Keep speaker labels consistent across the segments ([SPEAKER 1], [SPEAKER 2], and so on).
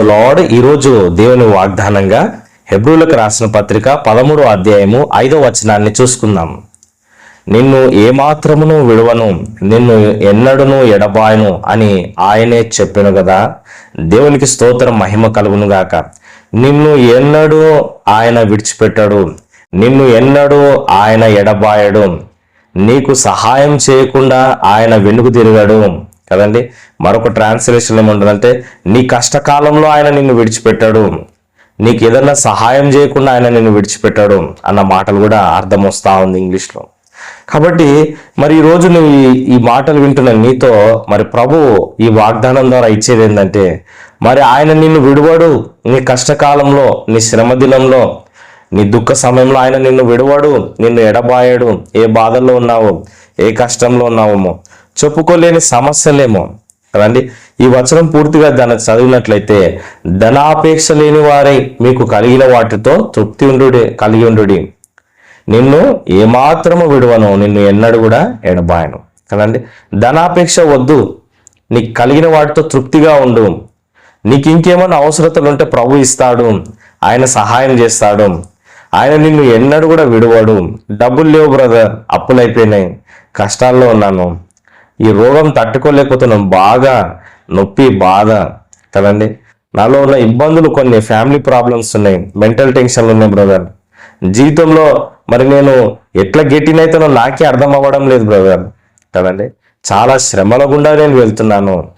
[SPEAKER 1] Lord ఈరోజు దేవుని వాగ్దానంగా హెబ్రూలకు రాసిన పత్రిక పదమూడో అధ్యాయము ఐదో వచనాన్ని చూసుకుందాం. నిన్ను ఏమాత్రమును విడువను నిన్ను ఎన్నడను ఎడబాయను అని ఆయనే చెప్పాను కదా దేవునికి స్తోత్రం మహిమ కలుగును గాక. నిన్ను ఎన్నడూ ఆయన విడిచిపెట్టాడు నిన్ను ఎన్నడూ ఆయన ఎడబాయడు. నీకు సహాయం చేయకుండా ఆయన వెనుక తిరిగాడు. కదండి? మరొక ట్రాన్స్లేషన్ ఏముంటుందంటే నీ కష్టకాలంలో ఆయన నిన్ను విడిచిపెట్టాడు. నీకు ఏదన్నా సహాయం చేయకుండా ఆయన నిన్ను విడిచిపెట్టాడు అన్న మాటలు కూడా అర్థం వస్తూ ఉంది ఇంగ్లీష్లో. కాబట్టి మరి ఈ రోజు నువ్వు ఈ- ఈ మాటలు వింటున్న నీతో మరి ప్రభు ఈ వాగ్దానం ద్వారా ఇచ్చేది ఏంటంటే మరి ఆయన నిన్ను విడువడు. నీ కష్టకాలంలో నీ శ్రమ దినంలో నీ దుఃఖ సమయంలో ఆయన నిన్ను విడువడు. నిన్ను ఎడబాయడు. ఏ బాధల్లో ఉన్నావో? ఏ కష్టంలో ఉన్నావేమో? చెప్పుకోలేని సమస్యలేమో? కదండి ఈ వచనం పూర్తిగా దాన్ని చదివినట్లయితే ధనాపేక్ష లేని వారై మీకు కలిగిన వాటితో తృప్తి ఉండు కలిగి ఉండు నిన్ను ఏమాత్రము విడవను నిన్ను ఎన్నడు కూడా ఎడబాయను. కదండి? ధనాపేక్ష వద్దు. నీకు కలిగిన వాటితో తృప్తిగా ఉండు. నీకు ఇంకేమైనా అవసరతలు ఉంటే ప్రభు ఇస్తాడు. ఆయన సహాయం చేస్తాడు. ఆయన నిన్ను ఎన్నడు కూడా విడువడు. డబ్బులు లేవు బ్రదర్. అప్పులు అయిపోయినాయి కష్టాల్లో ఉన్నాను. ఈ రోగం తట్టుకోలేకపోతున్నాం. బాగా నొప్పి బాధ కదండి. నాలో ఉన్న ఇబ్బందులు కొన్ని ఫ్యామిలీ ప్రాబ్లమ్స్ ఉన్నాయి మెంటల్ టెన్షన్లు ఉన్నాయి బ్రదర్. జీవితంలో మరి నేను ఎట్లా గెట్టినైతేనో నాకే అర్థం అవ్వడం లేదు బ్రదర్ కదండి. చాలా శ్రమల గుండా నేను వెళ్తున్నాను.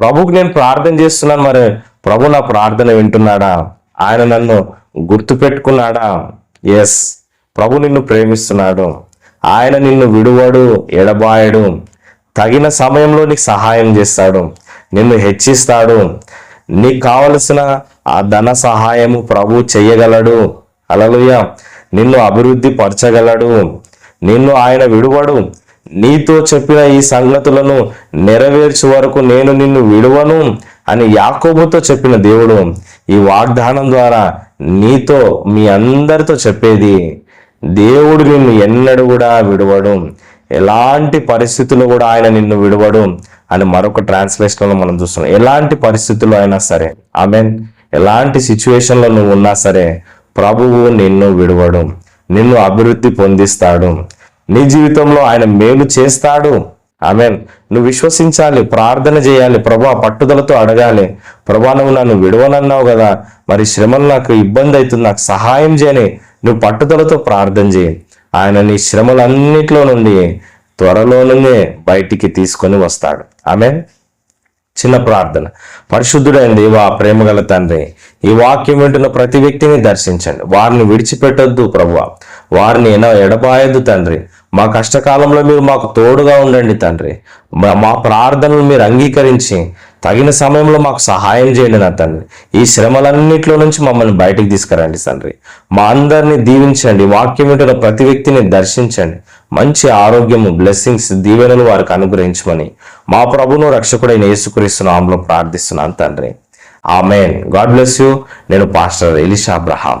[SPEAKER 1] ప్రభుకి నేను ప్రార్థన చేస్తున్నాను మరి. ప్రభు నా ప్రార్థన వింటున్నాడా? ఆయన నన్ను గుర్తు పెట్టుకున్నాడా? ఎస్ ప్రభు నిన్ను ప్రేమిస్తున్నాడు. ఆయన నిన్ను విడువడు ఎడబాయడు. తగిన సమయంలో నీకు సహాయం చేస్తాడు. నిన్ను హెచ్చిస్తాడు. నీకు కావలసిన ఆ ధన సహాయము ప్రభు చెయ్యగలడు అలలుయ నిన్ను అభివృద్ధి పరచగలడు. నిన్ను ఆయన విడువడు. నీతో చెప్పిన ఈ సంగతులను నెరవేర్చు వరకు నేను నిన్ను విడువను అని యాకోబుతో చెప్పిన దేవుడు ఈ వాగ్దానం ద్వారా నీతో మీ అందరితో చెప్పేది. దేవుడు నిన్ను ఎన్నడూ కూడా విడవడు. ఎలాంటి పరిస్థితుల్లో కూడా ఆయన నిన్ను విడవడు అని మరొక ట్రాన్స్లేషన్లో మనం చూస్తున్నాం. ఎలాంటి పరిస్థితుల్లో అయినా సరే ఆమె ఎలాంటి సిచ్యువేషన్లో నువ్వు ఉన్నా సరే ప్రభువు నిన్ను విడవడు నిన్ను అభివృద్ధి పొందిస్తాడు నీ జీవితంలో ఆయన మేలు చేస్తాడు. ఆమెన్ నువ్వు విశ్వసించాలి ప్రార్థన చేయాలి ప్రభా పట్టుదలతో అడగాలి ప్రభా నువ్వు నన్ను విడవనన్నావు కదా మరి శ్రమలు నాకు ఇబ్బంది అవుతుంది నాకు సహాయం చేయని నువ్వు పట్టుదలతో ప్రార్థన చేయి. ఆయన నీ శ్రమలన్నిట్లో నుండి త్వరలోనే బయటికి తీసుకొని వస్తాడు. ఆమె చిన్న ప్రార్థన. పరిశుద్ధుడైన దేవా ప్రేమగల తండ్రి ఈ వాక్యం వింటున్న ప్రతి వ్యక్తిని దర్శించండి. వారిని విడిచిపెట్టొద్దు ప్రభు వారిని ఎన తండ్రి. మా కష్టకాలంలో మీరు మాకు తోడుగా ఉండండి తండ్రి. మా- మా ప్రార్థనలు మీరు అంగీకరించి తగిన సమయంలో మాకు సహాయం చేయండి నా తండ్రి. ఈ శ్రమలన్నింటిలో నుంచి మమ్మల్ని బయటికి తీసుకురండి తండ్రి. మా అందరిని దీవించండి. వాక్యం వింటున్న ప్రతి వ్యక్తిని దర్శించండి. మంచి ఆరోగ్యము బ్లెస్సింగ్స్ దీవెనలు వారికి అనుగ్రహించమని మా ప్రభును రక్షకుడైన యేసుక్రీస్తు ఆమెలో ప్రార్థిస్తున్నాను తండ్రి. ఆమెన్. God bless you. నేను పాస్టర్ ఎలిషా అబ్రహాం